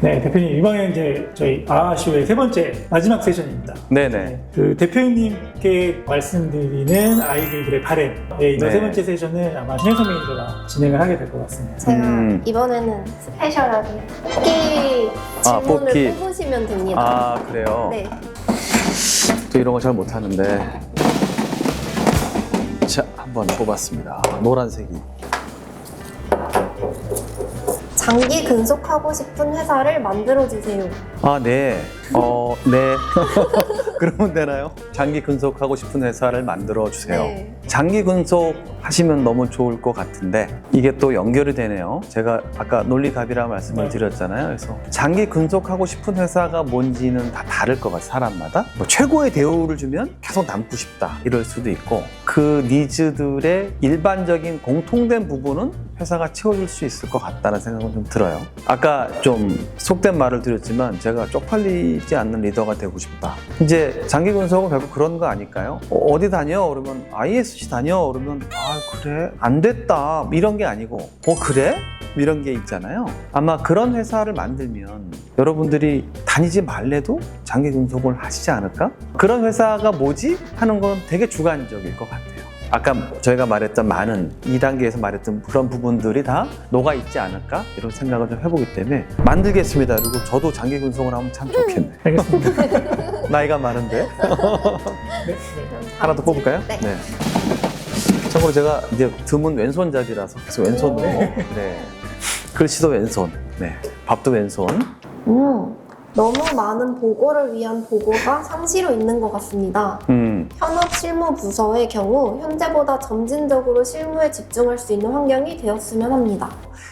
네, 대표님 이번에 이제 저희 아쇼의 세 번째 마지막 세션입니다. 네네. 그 대표님께 말씀드리는 아이들의 바램. 네, 이번 네. 세 번째 세션은 아마 신혜선 매니저가 진행을 하게 될 것 같습니다. 제가 음. 이번에는 스페셜하게 뽑기 아, 질문을 뽑기. 뽑으시면 됩니다. 아 그래요. 네. 또 이런 거 잘 못하는데. 자 한번 뽑았습니다. 노란색이. 장기 근속하고 싶은 회사를 만들어 주세요. 아 네. 어 네. 그러면 되나요? 장기 근속하고 싶은 회사를 만들어 주세요. 네. 장기 근속 하시면 너무 좋을 것 같은데 이게 또 연결이 되네요. 제가 아까 논리갑이라 말씀을 네. 드렸잖아요. 그래서 장기 근속하고 싶은 회사가 뭔지는 다 다를 것 같아요. 사람마다. 뭐 최고의 대우를 주면 계속 남고 싶다 이럴 수도 있고 그 니즈들의 일반적인 공통된 부분은 회사가 채워줄 수 있을 것 같다는 생각은 좀 들어요. 아까 좀 속된 말을 드렸지만 제가 쪽팔리 지 않는 리더가 되고 싶다. 이제 장기 근속은 결국 그런 거 아닐까요? 어, 디 다녀? 그러면 ISC 다녀? 그러면 아 그래 안 됐다 이런 게 아니고 어 그래? 이런 게 있잖아요. 아마 그런 회사를 만들면 여러분들이 다니지 말래도 장기 근속을 하시지 않을까? 그런 회사가 뭐지? 하는 건 되게 주관적일 것 같아요. 아까 저희가 말했던 많은 2단계에서 말했던 그런 부분들이 다 녹아 있지 않을까? 이런 생각을 좀 해보기 때문에 만들겠습니다. 그리고 저도 장기 근속을 하면 참 좋겠네. 알겠습니다. 나이가 많은데. 네, 네. 하나 더 뽑을까요? 네. 참고로 제가 이제 드문 왼손잡이라서 계속 왼손으로. 네. 글씨도 왼손. 네. 밥도 왼손. 음, 너무 많은 보고를 위한 보고가 상시로 있는 것 같습니다. 음. 현업 실무 부서의 경우 현재보다 점진적으로 실무에 집중할 수 있는 환경이 되었으면 합니다.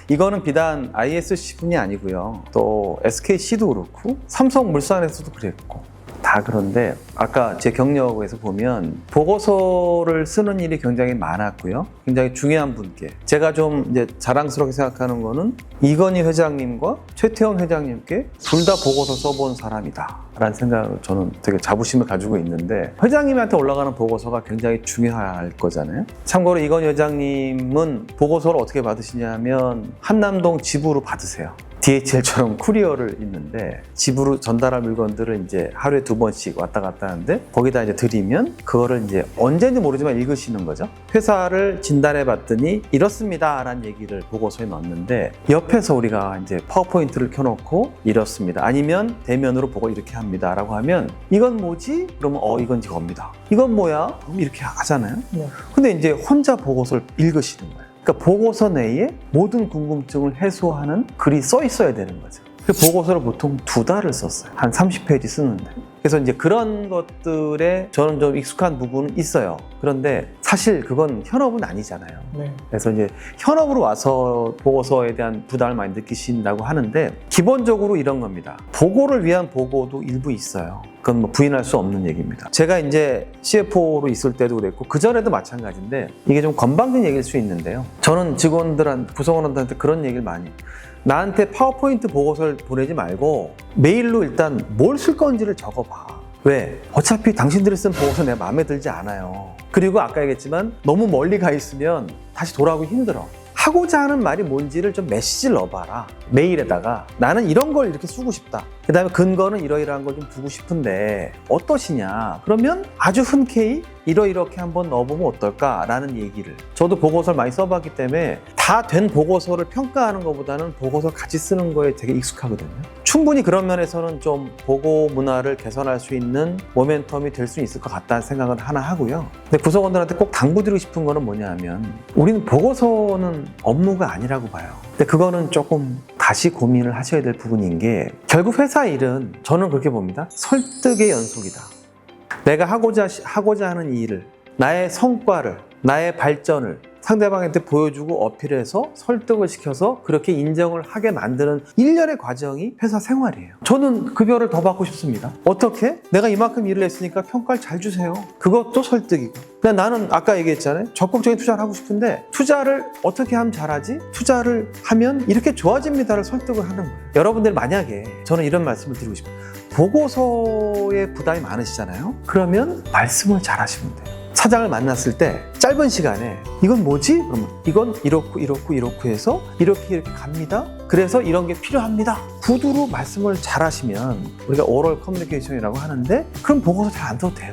이거는 비단 ISC뿐이 아니고요. 또 SKC도 그렇고 삼성물산에서도 그랬고 다 그런데 아까 제 경력에서 보면 보고서를 쓰는 일이 굉장히 많았고요. 굉장히 중요한 분께 제가 좀 이제 자랑스럽게 생각하는 거는 이건희 회장님과 최태원 회장님께 둘 다 보고서 써본 사람이다. 라는 생각을 저는 되게 자부심을 가지고 있는데 회장님한테 올라가는 보고서가 굉장히 중요할 거잖아요. 참고로 이건희 회장님은 보고서를 어떻게 받으시냐면 한남동 집으로 받으세요. DHL처럼 쿠리어를 있는데 집으로 전달할 물건들을 이제 하루에 두 번씩 왔다 갔다 하는데 거기다 이제 드리면 그거를 이제 언제인지 모르지만 읽으시는 거죠. 회사를 진단해 봤더니 이렇습니다 라는 얘기를 보고서에 넣었는데 옆에서 우리가 이제 파워포인트를 켜놓고 이렇습니다. 아니면 대면으로 보고 이렇게 합니다 라고 하면 이건 뭐지? 그러면 어 이건 이겁니다. 이건 뭐야? 그럼 이렇게 하잖아요. 네. 근데 이제 혼자 보고서를 읽으시는 거예요. 그러니까 보고서 내에 모든 궁금증을 해소하는 글이 써 있어야 되는 거죠. 그 보고서를 보통 두 달을 썼어요. 한 30페이지 쓰는데. 그래서 이제 그런 것들에 저는 좀 익숙한 부분은 있어요. 그런데 사실 그건 현업은 아니잖아요. 네. 그래서 이제 현업으로 와서 보고서에 대한 부담을 많이 느끼신다고 하는데 기본적으로 이런 겁니다. 보고를 위한 보고도 일부 있어요. 그건 뭐 부인할 수 없는 얘기입니다. 제가 이제 CFO로 있을 때도 그랬고 그 전에도 마찬가지인데 이게 좀 건방진 얘기일 수 있는데요. 저는 직원들한테 구성원들한테 그런 얘기를 많이. 나한테 파워포인트 보고서를 보내지 말고 메일로 일단 뭘 쓸 건지를 적어봐. 왜? 어차피 당신들이 쓴 보고서 내 마음에 들지 않아요. 그리고 아까 얘기했지만 너무 멀리 가 있으면 다시 돌아오기 힘들어. 하고자 하는 말이 뭔지를 좀 메시지를 넣어봐라. 메일에다가 나는 이런 걸 이렇게 쓰고 싶다. 그 다음에 근거는 이러이러한 걸 좀 두고 싶은데 어떠시냐? 그러면 아주 흔쾌히 이러이렇게 한번 넣어보면 어떨까라는 얘기를 저도 보고서를 많이 써봤기 때문에 다 된 보고서를 평가하는 것보다는 보고서 같이 쓰는 거에 되게 익숙하거든요. 충분히 그런 면에서는 좀 보고 문화를 개선할 수 있는 모멘텀이 될 수 있을 것 같다는 생각을 하나 하고요. 근데 구성원들한테 꼭 당부드리고 싶은 거는 뭐냐면 우리는 보고서는 업무가 아니라고 봐요. 근데 그거는 조금 다시 고민을 하셔야 될 부분인 게 결국 회사 일은 저는 그렇게 봅니다. 설득의 연속이다. 내가 하고자 하고자 하는 일을 나의 성과를 나의 발전을 상대방한테 보여주고 어필해서 설득을 시켜서 그렇게 인정을 하게 만드는 일련의 과정이 회사 생활이에요. 저는 급여를 더 받고 싶습니다. 어떻게? 내가 이만큼 일을 했으니까 평가를 잘 주세요. 그것도 설득이고. 근데 나는 아까 얘기했잖아요. 적극적인 투자를 하고 싶은데 투자를 어떻게 하면 잘하지? 투자를 하면 이렇게 좋아집니다를 설득을 하는 거예요. 여러분들 만약에 저는 이런 말씀을 드리고 싶어요. 보고서에 부담이 많으시잖아요. 그러면 말씀을 잘 하시면 돼요. 사장을 만났을 때 짧은 시간에 이건 뭐지? 그러면 이건 이렇고 이렇고 이렇고 해서 이렇게 이렇게 갑니다. 그래서 이런 게 필요합니다. 구두로 말씀을 잘 하시면 우리가 오럴 커뮤니케이션이라고 하는데 그럼 보고서 잘 안 써도 돼요.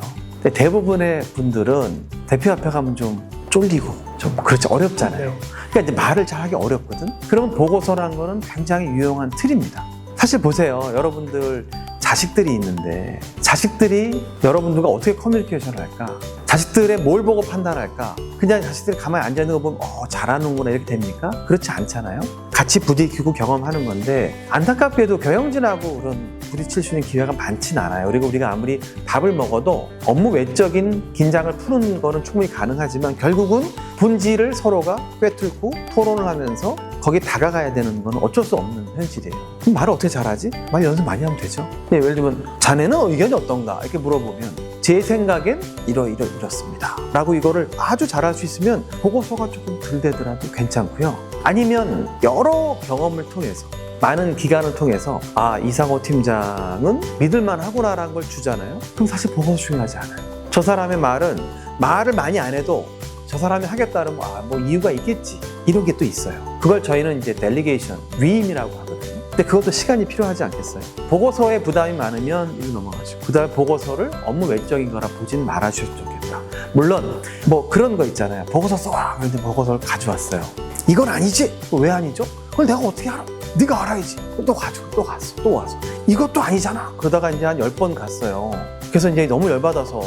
대부분의 분들은 대표 앞에 가면 좀 쫄리고 좀 그렇지 어렵잖아요. 네. 그러니까 이제 말을 잘하기 어렵거든. 그러면 보고서라는 거는 굉장히 유용한 틀입니다. 사실 보세요. 여러분들 자식들이 있는데 자식들이 여러분들과 어떻게 커뮤니케이션을 할까? 자식들의 뭘 보고 판단할까? 그냥 자식들이 가만히 앉아 있는 거 보면 어 잘하는구나 이렇게 됩니까? 그렇지 않잖아요. 같이 부딪히고 경험하는 건데 안타깝게도 경영진하고 그런 부딪힐 수 있는 기회가 많진 않아요. 그리고 우리가 아무리 밥을 먹어도 업무 외적인 긴장을 푸는 거는 충분히 가능하지만 결국은 본질을 서로가 꿰뚫고 토론을 하면서 거기에 다가가야 되는 건 어쩔 수 없는 현실이에요. 그럼 말을 어떻게 잘하지? 말 연습 많이 하면 되죠. 네, 예를 들면 자네는 의견이 어떤가? 이렇게 물어보면 제 생각엔 이러 이러 이렇습니다. 라고 이거를 아주 잘할 수 있으면 보고서가 조금 덜 되더라도 괜찮고요. 아니면 여러 경험을 통해서 많은 기간을 통해서 아 이상호 팀장은 믿을만 하구나라는 걸 주잖아요. 그럼 사실 보고서 중요하지 않아요. 저 사람의 말은 말을 많이 안 해도 저 사람이 하겠다는 아뭐 이유가 있겠지 이런 게 또 있어요. 그걸 저희는 이제 델리게이션 위임이라고 하거든요. 근데 그것도 시간이 필요하지 않겠어요? 보고서에 부담이 많으면 이로 넘어가죠. 그다음에 보고서를 업무 외적인 거라 보진 말아주셨으면 좋겠다. 물론 뭐 그런 거 있잖아요. 보고서 써와 그런데 보고서를 가져왔어요. 이건 아니지? 왜 아니죠? 그걸 내가 어떻게 알아? 네가 알아야지. 또 가지고 또 갔어. 또 와서. 이것도 아니잖아. 그러다가 이제 한 열 번 갔어요. 그래서 이제 너무 열받아서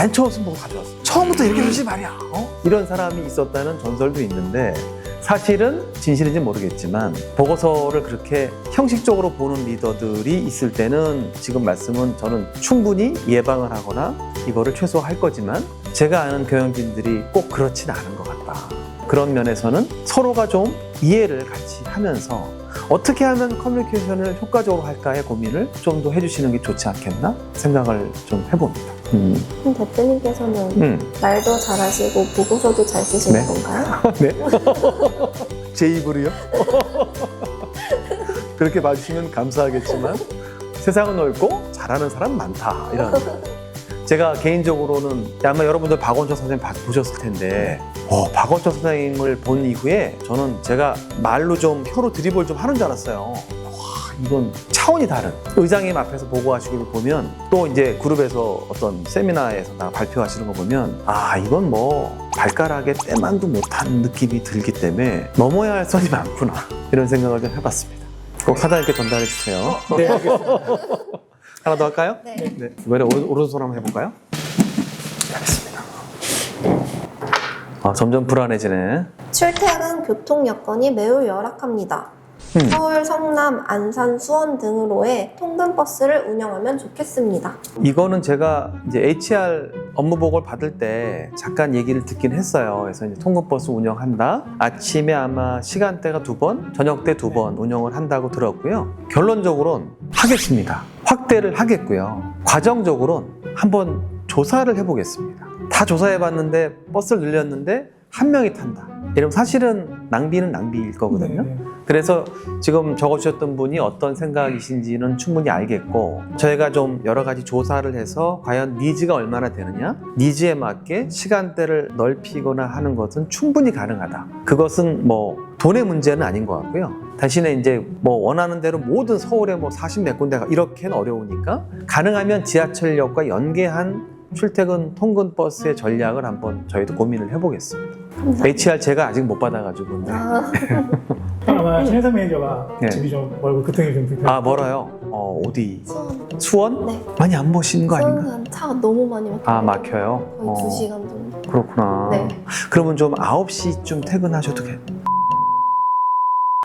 맨 처음 쓴 보고 가져왔어. 처음부터 이렇게 하지 말이야. 어? 이런 사람이 있었다는 전설도 있는데 사실은 진실인지 모르겠지만 보고서를 그렇게 형식적으로 보는 리더들이 있을 때는 지금 말씀은 저는 충분히 예방을 하거나 이거를 최소화할 거지만 제가 아는 경영진들이 꼭 그렇진 않은 것 같다. 그런 면에서는 서로가 좀 이해를 같이 하면서 어떻게 하면 커뮤니케이션을 효과적으로 할까의 고민을 좀 더 해주시는 게 좋지 않겠나 생각을 좀 해봅니다. 음. 그럼 대표님께서는 음. 말도 잘하시고 보고서도 잘 쓰시는 네. 건가요? 네. 제 입으로요? 그렇게 봐주시면 감사하겠지만 세상은 넓고 잘하는 사람 많다 이런 제가 개인적으로는 아마 여러분들 박원철 선생님 봐- 보셨을 텐데 어, 박원철 선생님을 본 이후에 저는 제가 말로 좀 혀로 드리블 좀 하는 줄 알았어요. 와 이건 차원이 다른. 의장님 앞에서 보고하시기를 보면 또 이제 그룹에서 어떤 세미나에서 나 발표하시는 거 보면 아 이건 뭐 발가락에 때만도 못한 느낌이 들기 때문에 넘어야 할 선이 많구나. 이런 생각을 좀 해봤습니다. 꼭 사장님께 전달해 주세요. 네, 알겠습니다. 하나 더 할까요? 네. 네. 이번에 오른, 오른손 한번 해볼까요? 알겠습니다. 아, 점점 불안해지네. 출퇴근 교통 여건이 매우 열악합니다. 음. 서울, 성남, 안산, 수원 등으로의 통근 버스를 운영하면 좋겠습니다. 이거는 제가 이제 HR 업무 보고를 받을 때 잠깐 얘기를 듣긴 했어요. 그래서 이제 통근 버스 운영한다. 아침에 아마 시간대가 두 번, 저녁 때 두 번 운영을 한다고 들었고요. 결론적으로는 하겠습니다. 확대를 하겠고요. 과정적으로는 한번 조사를 해보겠습니다. 다 조사해봤는데 버스를 늘렸는데 한 명이 탄다. 이러면 사실은 낭비는 낭비일 거거든요. 네, 네. 그래서 지금 적어주셨던 분이 어떤 생각이신지는 충분히 알겠고 저희가 좀 여러 가지 조사를 해서 과연 니즈가 얼마나 되느냐 니즈에 맞게 시간대를 넓히거나 하는 것은 충분히 가능하다 그것은 뭐 돈의 문제는 아닌 것 같고요 대신에 이제 뭐 원하는 대로 모든 서울에 뭐 40 몇 군데가 이렇게는 어려우니까 가능하면 지하철역과 연계한 출퇴근 통근 버스의 전략을 한번 저희도 고민을 해보겠습니다. 감사합니다. HR 제가 아직 못 받아가지고 네. 아, 아마 신혜선 매니저가 네. 집이 좀 멀고 교통이 좀 불편. 아 멀어요. 어 어디? 수원. 수원? 네. 많이 안 보시는 거 아닌가? 수원은 차가 너무 많이 막혀요. 아 막혀요. 거의 어, 두 시간 정도. 그렇구나. 네. 그러면 좀 9시쯤 퇴근하셔도 돼.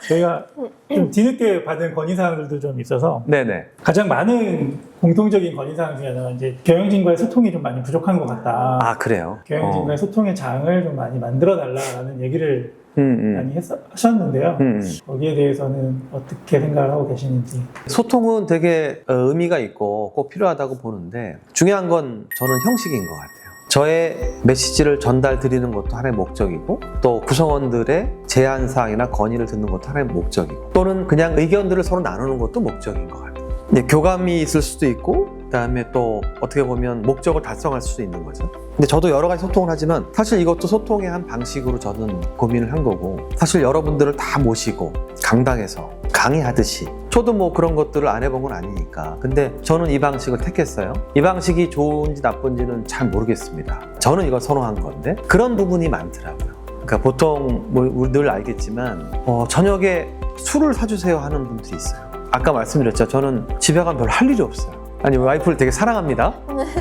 저희가 좀 뒤늦게 받은 건의사항들도 좀 있어서 네네. 가장 많은 공통적인 건의사항 중에 하나가 이제 경영진과의 소통이 좀 많이 부족한 것 같다. 아 그래요. 경영진과의 소통의 장을 좀 많이 만들어 달라라는 얘기를 음, 음. 많이 했, 하셨는데요. 음, 음. 거기에 대해서는 어떻게 생각을 하고 계시는지. 소통은 되게 어, 의미가 있고 꼭 필요하다고 보는데 중요한 건 저는 형식인 것 같아요. 저의 메시지를 전달 드리는 것도 하나의 목적이고 또 구성원들의 제안 사항이나 건의를 듣는 것도 하나의 목적이고 또는 그냥 의견들을 서로 나누는 것도 목적인 것 같아요. 교감이 있을 수도 있고 그다음에 또 어떻게 보면 목적을 달성할 수도 있는 거죠. 근데 저도 여러 가지 소통을 하지만 사실 이것도 소통의 한 방식으로 저는 고민을 한 거고 사실 여러분들을 다 모시고 강당에서 강의하듯이 저도 뭐 그런 것들을 안 해본 건 아니니까. 근데 저는 이 방식을 택했어요. 이 방식이 좋은지 나쁜지는 잘 모르겠습니다. 저는 이걸 선호한 건데 그런 부분이 많더라고요. 그러니까 보통 뭐 우리 늘 알겠지만 어, 저녁에 술을 사주세요 하는 분들이 있어요. 아까 말씀드렸죠. 저는 집에 가면 별로 할 일이 없어요 아니 와이프를 되게 사랑합니다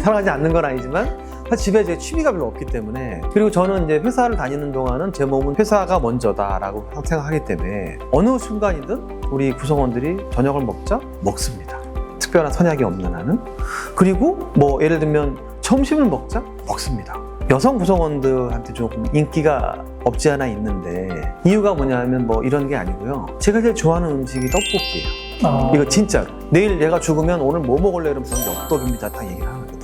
사랑하지 않는 건 아니지만 사실 집에 제 취미가 별로 없기 때문에 그리고 저는 이제 회사를 다니는 동안은 제 몸은 회사가 먼저다라고 생각하기 때문에 어느 순간이든 우리 구성원들이 저녁을 먹자 먹습니다. 특별한 선약이 없는 한은 그리고 뭐 예를 들면 점심을 먹자 먹습니다. 여성 구성원들한테 조금 인기가 없지 않아 있는데 이유가 뭐냐면 뭐 이런 게 아니고요. 제가 제일 좋아하는 음식이 떡볶이에요. 아, 이거 진짜로. 내일 얘가 죽으면 오늘 뭐 먹을래 이러면 저는 엽떡입니다. 다 얘기를 하거든.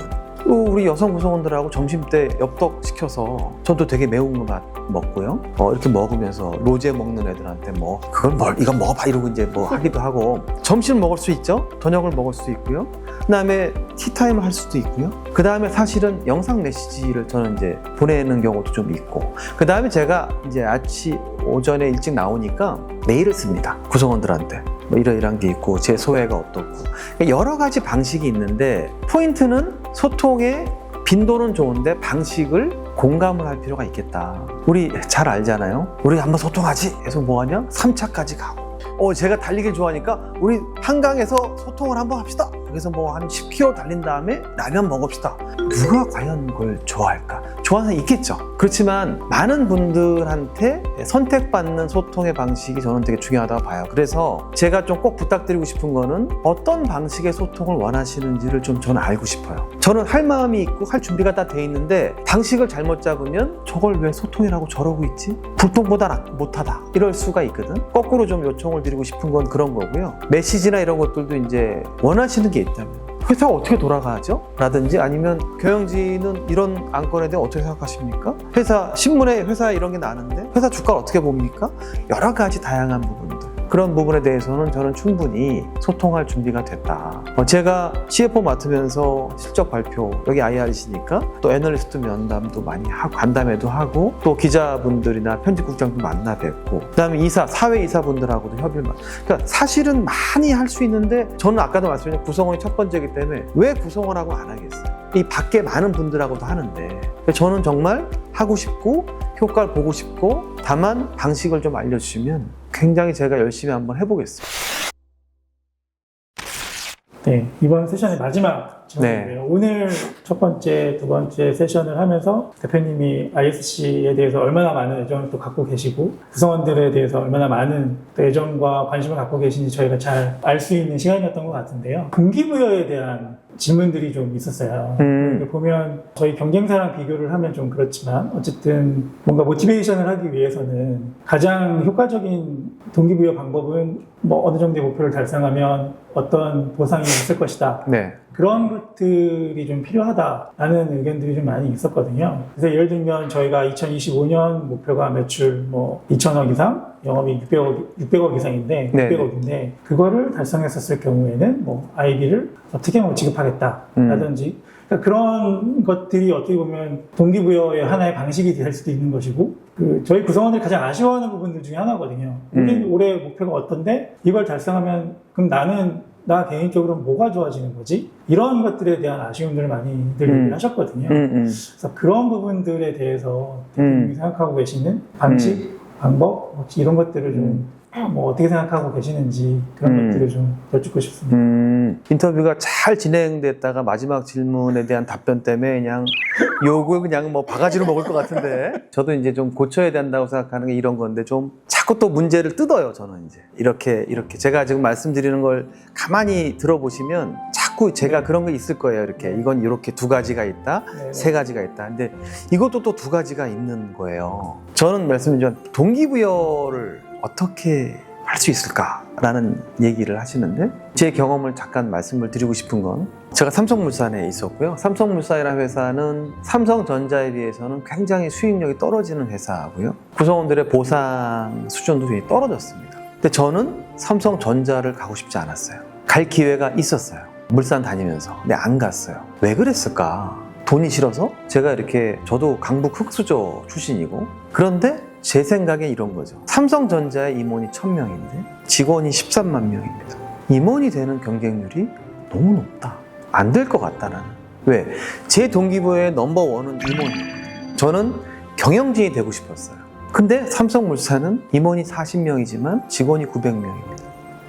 또 우리 여성 구성원들하고 점심 때 엽떡 시켜서 저도 되게 매운 맛 먹고요. 어, 이렇게 먹으면서 로제 먹는 애들한테 뭐 그걸 뭘 이거 먹어봐. 이러고 이제 뭐 하기도 하고. 점심 먹을 수 있죠? 저녁을 먹을 수 있고요. 그 다음에 티타임을 할 수도 있고요. 그 다음에 사실은 영상 메시지를 저는 이제 보내는 경우도 좀 있고. 그 다음에 제가 이제 아침 오전에 일찍 나오니까 메일을 씁니다. 구성원들한테 뭐 이러이러한 게 있고 제 소외가 어떻고 여러 가지 방식이 있는데 포인트는 소통의 빈도는 좋은데 방식을 공감을 할 필요가 있겠다. 우리 잘 알잖아요. 우리 한번 소통하지. 해서 뭐하냐? 3차까지 가고. 어, 제가 달리길 좋아하니까 우리 한강에서 소통을 한번 합시다. 그래서 뭐 한 10km 달린 다음에 라면 먹읍시다. 누가 과연 그걸 좋아할까? 좋아하는 사람 있겠죠. 그렇지만 많은 분들한테 선택받는 소통의 방식이 저는 되게 중요하다고 봐요. 그래서 제가 좀 꼭 부탁드리고 싶은 거는 어떤 방식의 소통을 원하시는지를 좀 저는 알고 싶어요. 저는 할 마음이 있고 할 준비가 다 돼 있는데 방식을 잘못 잡으면 저걸 왜 소통이라고 저러고 있지? 불통보다 나- 못하다. 이럴 수가 있거든. 거꾸로 좀 요청 을 드리고 싶은 건 그런 거고요. 메시지나 이런 것들도 이제 원하시는 게 있다면 회사가 어떻게 돌아가죠? 라든지 아니면 경영진은 이런 안건에 대해 어떻게 생각하십니까? 회사 신문에 회사 이런 게 나는데 회사 주가를 어떻게 봅니까? 여러 가지 다양한 부분들 그런 부분에 대해서는 저는 충분히 소통할 준비가 됐다. 어, 제가 CFO 맡으면서 실적 발표 여기 IR이시니까 또 애널리스트 면담도 많이 하고 간담회도 하고 또 기자분들이나 편집국장도 만나 뵙고 그다음에 이사 사회 이사분들하고도 협의를 많이 그러니까 사실은 많이 할 수 있는데 저는 아까도 말씀드린 구성원이 첫 번째이기 때문에 왜 구성원하고 안 하겠어요? 이 밖에 많은 분들하고도 하는데 저는 정말 하고 싶고 효과를 보고 싶고 다만 방식을 좀 알려주시면 굉장히 제가 열심히 한번 해보겠습니다. 네, 이번 세션의 마지막 질문인데요. 오늘 첫 번째, 두 번째 세션을 하면서 대표님이 ISC에 대해서 얼마나 많은 애정을 또 갖고 계시고 구성원들에 대해서 얼마나 많은 또 애정과 관심을 갖고 계신지 저희가 잘 알 수 있는 시간이었던 것 같은데요. 동기부여에 대한 질문들이 좀 있었어요. 음. 보면 저희 경쟁사랑 비교를 하면 좀 그렇지만 어쨌든 뭔가 모티베이션을 하기 위해서는 가장 효과적인 동기부여 방법은 뭐 어느 정도의 목표를 달성하면 어떤 보상이 있을 것이다. 네. 그런 것들이 좀 필요하다라는 의견들이 좀 많이 있었거든요. 그래서 예를 들면 저희가 2025년 목표가 매출 뭐 2천억 이상, 영업이 600억, 600억 이상인데, 네. 600억인데, 그거를 달성했었을 경우에는 뭐 IB를 어떻게 뭐 지급하겠다라든지, 그러니까 그런 것들이 어떻게 보면 동기부여의 하나의 방식이 될 수도 있는 것이고, 그 저희 구성원들이 가장 아쉬워하는 부분들 중에 하나거든요. 우리 음. 올해 목표가 어떤데 이걸 달성하면 그럼 나는 나 개인적으로 뭐가 좋아지는 거지? 이런 것들에 대한 아쉬움들을 많이들 음. 하셨거든요. 음, 음. 그래서 그런 부분들에 대해서 음. 생각하고 계시는 방식, 방법, 혹시 이런 것들을 좀 뭐 어떻게 생각하고 계시는지 그런 음. 것들을 좀 여쭙고 싶습니다. 음, 인터뷰가 잘 진행됐다가 마지막 질문에 대한 답변 때문에 그냥 욕을 그냥 뭐 바가지로 먹을 것 같은데 저도 이제 좀 고쳐야 된다고 생각하는 게 이런 건데 좀 자꾸 또 문제를 뜯어요 저는 이제 이렇게 이렇게 제가 지금 말씀드리는 걸 가만히 들어보시면 자꾸 제가 그런 게 있을 거예요 이렇게 이건 이렇게 두 가지가 있다 네. 세 가지가 있다. 근데 이것도 또 두 가지가 있는 거예요. 저는 말씀드린 동기부여를 어떻게 할 수 있을까라는 얘기를 하시는데 제 경험을 잠깐 말씀을 드리고 싶은 건 제가 삼성물산에 있었고요. 삼성물산이라는 회사는 삼성전자에 비해서는 굉장히 수익력이 떨어지는 회사고요. 구성원들의 보상 수준도 굉장히 떨어졌습니다. 근데 저는 삼성전자를 가고 싶지 않았어요. 갈 기회가 있었어요. 물산 다니면서. 근데 안 갔어요. 왜 그랬을까? 돈이 싫어서? 제가 이렇게 저도 강북 흑수저 출신이고 그런데 제 생각에 이런 거죠. 삼성전자의 임원이 1000명인데 직원이 13만 명입니다. 임원이 되는 경쟁률이 너무 높다. 안 될 것 같다 나는. 왜? 제 동기부의 넘버원은 임원이에요. 저는 경영진이 되고 싶었어요. 근데 삼성물산은 임원이 40명이지만 직원이 900명입니다.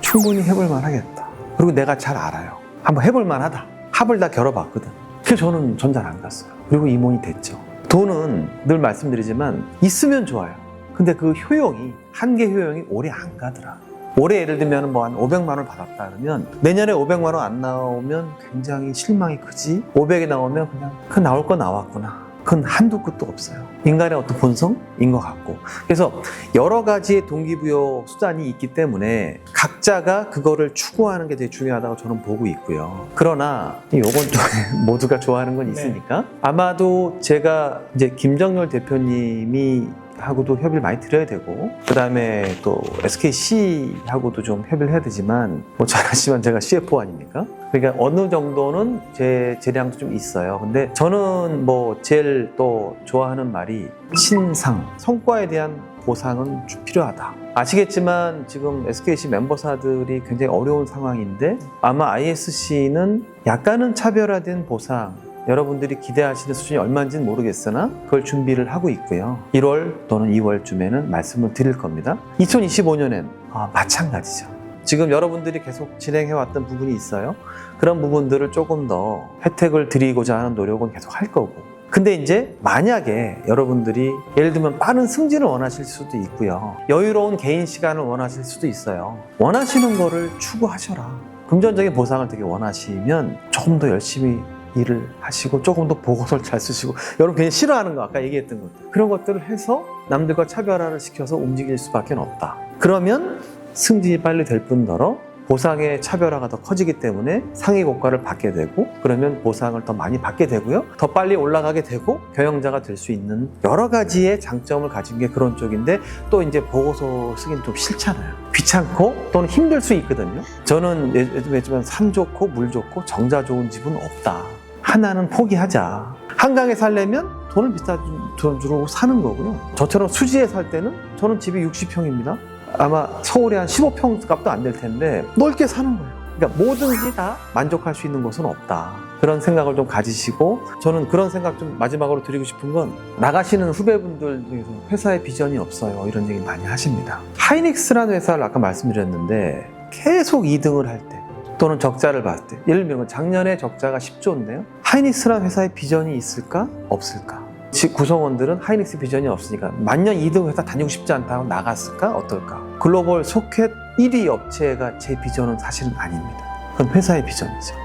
충분히 해볼 만 하겠다. 그리고 내가 잘 알아요. 한번 해볼 만 하다. 합을 다 겨뤄봤거든. 그래서 저는 전잘 안 갔어요. 그리고 임원이 됐죠. 돈은 늘 말씀드리지만 있으면 좋아요. 근데 그 효용이, 한계 효용이 오래 안 가더라. 올해 예를 들면 뭐 한 500만 원 받았다 그러면 내년에 500만 원 안 나오면 굉장히 실망이 크지. 500이 나오면 그냥 그 나올 거 나왔구나. 그건 한도 끝도 없어요. 인간의 어떤 본성인 것 같고. 그래서 여러 가지의 동기부여 수단이 있기 때문에 각자가 그거를 추구하는 게 되게 중요하다고 저는 보고 있고요. 그러나 요건 좀 모두가 좋아하는 건 있으니까. 아마도 제가 이제 김정열 대표님이 하고도 협의를 많이 드려야 되고 그 다음에 또 SKC하고도 좀 협의를 해야 되지만 뭐 잘 아시지만 제가 CFO 아닙니까? 그러니까 어느 정도는 제 재량도 좀 있어요. 근데 저는 뭐 제일 또 좋아하는 말이 신상 성과에 대한 보상은 좀 필요하다. 아시겠지만 지금 SKC 멤버사들이 굉장히 어려운 상황인데 아마 ISC는 약간은 차별화된 보상 여러분들이 기대하시는 수준이 얼마인지는 모르겠으나 그걸 준비를 하고 있고요. 1월 또는 2월쯤에는 말씀을 드릴 겁니다. 2025년엔 아, 마찬가지죠. 지금 여러분들이 계속 진행해왔던 부분이 있어요. 그런 부분들을 조금 더 혜택을 드리고자 하는 노력은 계속 할 거고. 근데 이제 만약에 여러분들이 예를 들면 빠른 승진을 원하실 수도 있고요. 여유로운 개인 시간을 원하실 수도 있어요. 원하시는 거를 추구하셔라. 금전적인 보상을 되게 원하시면 조금 더 열심히 일을 하시고 조금 더 보고서를 잘 쓰시고 여러분 괜히 싫어하는 거 아까 얘기했던 것들 그런 것들을 해서 남들과 차별화를 시켜서 움직일 수밖에 없다. 그러면 승진이 빨리 될 뿐더러 보상의 차별화가 더 커지기 때문에 상위 고가를 받게 되고 그러면 보상을 더 많이 받게 되고요. 더 빨리 올라가게 되고 경영자가 될 수 있는 여러 가지의 장점을 가진 게 그런 쪽인데 또 이제 보고서 쓰기는 좀 싫잖아요. 귀찮고 또는 힘들 수 있거든요. 저는 예전에 했지만 산 좋고 물 좋고 정자 좋은 집은 없다. 하나는 포기하자. 한강에 살려면 돈을 비싸 돈 주고 사는 거고요. 저처럼 수지에 살 때는 저는 집이 60평입니다. 아마 서울에 한 15평 값도 안 될 텐데 넓게 사는 거예요. 그러니까 뭐든지 다 만족할 수 있는 곳은 없다. 그런 생각을 좀 가지시고 저는 그런 생각 좀 마지막으로 드리고 싶은 건 나가시는 후배분들 중에서 회사에 비전이 없어요. 이런 얘기 많이 하십니다. 하이닉스라는 회사를 아까 말씀드렸는데 계속 2등을 할 때 또는 적자를 봤을 때 예를 들면 작년에 적자가 10조인데요. 하이닉스라는 회사에 비전이 있을까? 없을까? 즉 구성원들은 하이닉스 비전이 없으니까 만년 2등 회사 다니고 싶지 않다고 나갔을까? 어떨까? 글로벌 소켓 1위 업체가 제 비전은 사실은 아닙니다. 그건 회사의 비전이죠.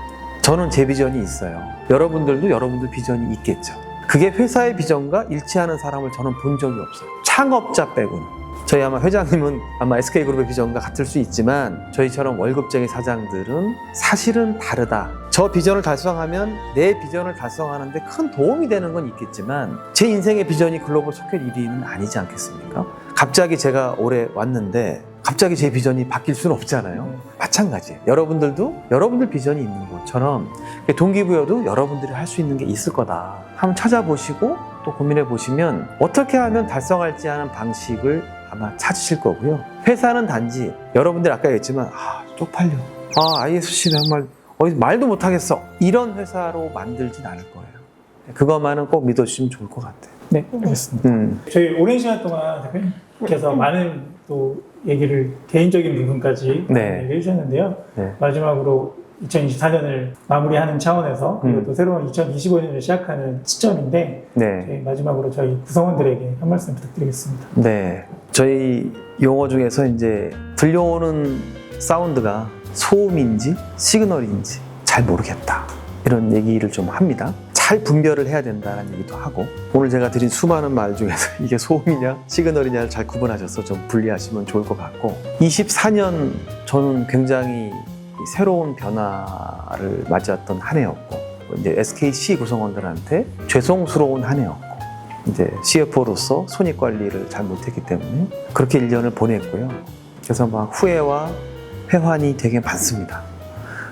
저는 제 비전이 있어요. 여러분들도 여러분들 비전이 있겠죠. 그게 회사의 비전과 일치하는 사람을 저는 본 적이 없어요. 창업자 빼고는. 저희 아마 회장님은 아마 SK그룹의 비전과 같을 수 있지만 저희처럼 월급쟁이 사장들은 사실은 다르다. 저 비전을 달성하면 내 비전을 달성하는데 큰 도움이 되는 건 있겠지만 제 인생의 비전이 글로벌 소켓 1위는 아니지 않겠습니까? 갑자기 제가 올해 왔는데 갑자기 제 비전이 바뀔 수는 없잖아요. 마찬가지예요. 여러분들도 여러분들 비전이 있는 것처럼 동기부여도 여러분들이 할 수 있는 게 있을 거다. 한번 찾아보시고 또 고민해 보시면 어떻게 하면 달성할지 하는 방식을 아마 찾으실 거고요. 회사는 단지 여러분들 아까 얘기했지만 아 쪽팔려. 아 ISC는 정말 어디 말도 못 하겠어. 이런 회사로 만들진 않을 거예요. 그것만은 꼭 믿어 주시면 좋을 것 같아요. 네, 알겠습니다. 음. 저희 오랜 시간 동안 대표님께서 많은 또 얘기를 개인적인 부분까지 네. 얘기해 주셨는데요. 네. 마지막으로 2024년을 마무리하는 차원에서 그리고 음. 또 새로운 2025년을 시작하는 시점인데 네. 저희 마지막으로 저희 구성원들에게 한 말씀 부탁드리겠습니다. 네. 저희 용어 중에서 이제 들려오는 사운드가 소음인지 시그널인지 잘 모르겠다. 이런 얘기를 좀 합니다. 잘 분별을 해야 된다는 얘기도 하고 오늘 제가 드린 수많은 말 중에서 이게 소음이냐 시그널이냐를 잘 구분하셔서 좀 분리하시면 좋을 것 같고 24년 저는 굉장히 새로운 변화를 맞이했던 한 해였고 이제 SKC 구성원들한테 죄송스러운 한 해였고 이제 CFO로서 손익 관리를 잘 못했기 때문에 그렇게 1년을 보냈고요. 그래서 막 후회와 회환이 되게 많습니다.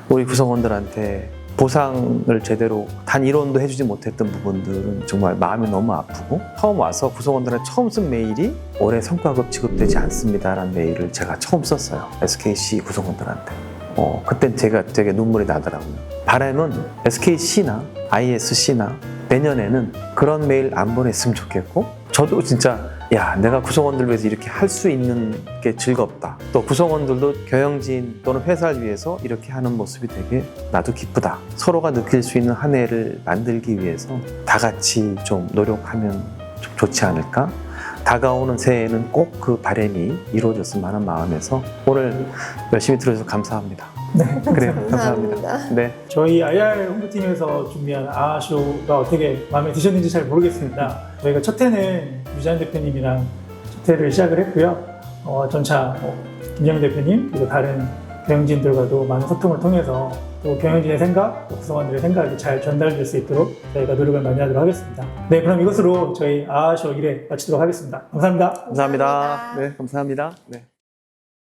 우리 구성원들한테 보상을 제대로 단일원도 해주지 못했던 부분들은 정말 마음이 너무 아프고 처음 와서 구성원들한테 처음 쓴 메일이 올해 성과급 지급되지 않습니다라는 메일을 제가 처음 썼어요 SKC 구성원들한테 어, 그땐 제가 되게 눈물이 나더라고요. 바람은 SKC나 ISC나 내년에는 그런 메일 안 보냈으면 좋겠고 저도 진짜 야 내가 구성원들 위해서 이렇게 할 수 있는 게 즐겁다. 또 구성원들도 경영진 또는 회사를 위해서 이렇게 하는 모습이 되게 나도 기쁘다. 서로가 느낄 수 있는 한 해를 만들기 위해서 다 같이 좀 노력하면 좀 좋지 않을까 다가오는 새해에는 꼭 그 바람이 이루어졌으면 하는 마음에서 오늘 열심히 들어주셔서 감사합니다 네. 그래요 감사합니다. 감사합니다 네. 저희 IR 홍보팀에서 준비한 아쇼가 어떻게 마음에 드셨는지 잘 모르겠습니다. 저희가 첫 회는 유재한 대표님이랑 첫 회를 시작을 했고요. 어, 전차 뭐, 김영 대표님 그리고 다른 경영진들과도 많은 소통을 통해서 또 경영진의 생각, 또 구성원들의 생각이 잘 전달될 수 있도록 저희가 노력을 많이 하도록 하겠습니다. 네, 그럼 이것으로 저희 아쇼 1회 마치도록 하겠습니다. 감사합니다. 감사합니다. 감사합니다. 네 감사합니다 네.